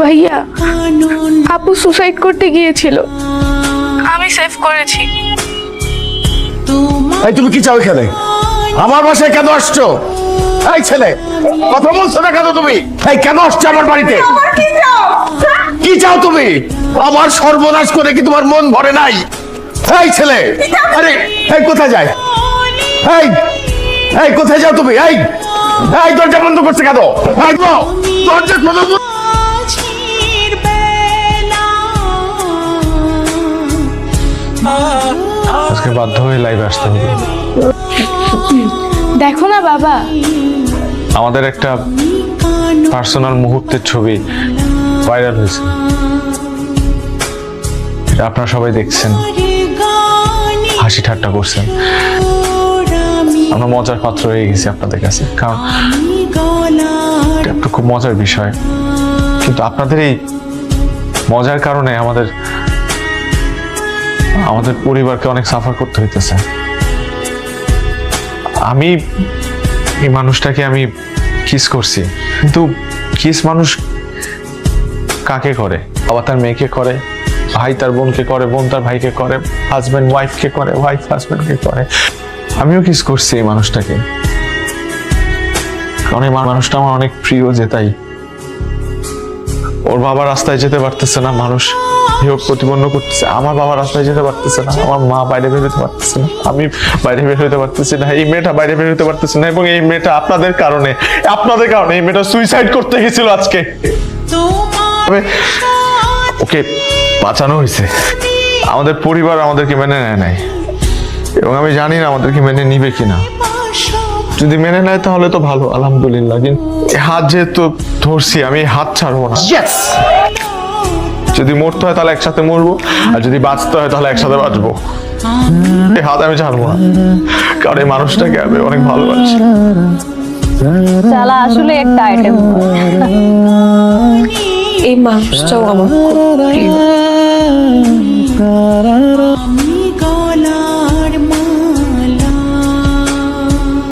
ভাইয়া আপু সুসাইড করতে গিয়েছিল। আমি সেভ করেছি। এই তুমি কি চাও এখানে? আমার বাসায় কেন আসছো? এই ছেলে কথা বলছো না কেন তুমি? এই কেন আসছো আমার বাড়িতে? কি চাও? তুমি? আমার সর্বনাশ করে কি তোমার মন ভরে নাই? এই ছেলে আরে এই কোথায় যায়? এই এই কোথায় যাও তুমি? এই এই দরজা বন্ধ করছে কেন? দরজা খোলো। আজকে বাধ্য হয়ে লাইভে আসতে হবে। দেখো না বাবা। আমাদের একটা পার্সোনাল মুহূর্তের ছবি ভাইরাল হয়েছে। আপনারা সবাই দেখছেন। হাসি ঠাট্টা করছেন। আমরা মজার পাত্র হয়ে গেছি আপনাদের কাছে। কারণ একটা খুব মজার বিষয়। কিন্তু আপনাদের এই মজার কারণে আমাদের আমাদের পরিবারকে অনেক সাফার করতে হইতেছে। আমি এই মানুষটাকে আমি কিস করছি। কিন্তু কিস মানুষ কাকে করে? বাবা তার মেয়েকে করে, ভাই তার বোনকে করে, বোন তার ভাইকে করে হাজব্যান্ড ওয়াইফকে করে ওয়াইফ হাজব্যান্ডকে করে। আমিও কিস করছি এই মানুষটাকে। কারণ এই মানুষটা আমার অনেক প্রিয় যে তাই ওর বাবা রাস্তায় যেতে পারতেছে না, মানুষ প্রতিপন্ন করতেছে। আমার বাবা রাস্তায় যেতে পারতেছে না, আমার মা বাইরে বের হতে পারতেছে না, আমি বাইরে বের হতে পারতেছি না, এই মেয়েটা বাইরে বের হতে পারতেছে না এবং এই মেয়েটা আপনাদের কারণে আপনাদের কারণে এই মেয়েটা সুইসাইড করতে গেছিল আজকে। ওকে বাঁচানো হয়েছে। আমাদের পরিবার আমাদেরকে মেনে নেয় নাই। এবং আমি জানি না আমাদেরকে মেনে নিবে কিনা। যদি মেনে নেয় তাহলে তো ভালো আলহামদুলিল্লাহ। কিন্তু হাত যেহেতু ধরছি আমি হাত ছাড়বো না। যদি মরতে হয় তাহলে একসাথে মরবো আর যদি বাঁচতে হয় তাহলে একসাথে বাঁচবো। এই হাত আমি ছাড়বো না। কারণ এই মানুষটাকে আমি অনেক ভালোবাসি। চালা আসলে একটা আইটেম এই মানুষটাও আমার খুব প্রিয়।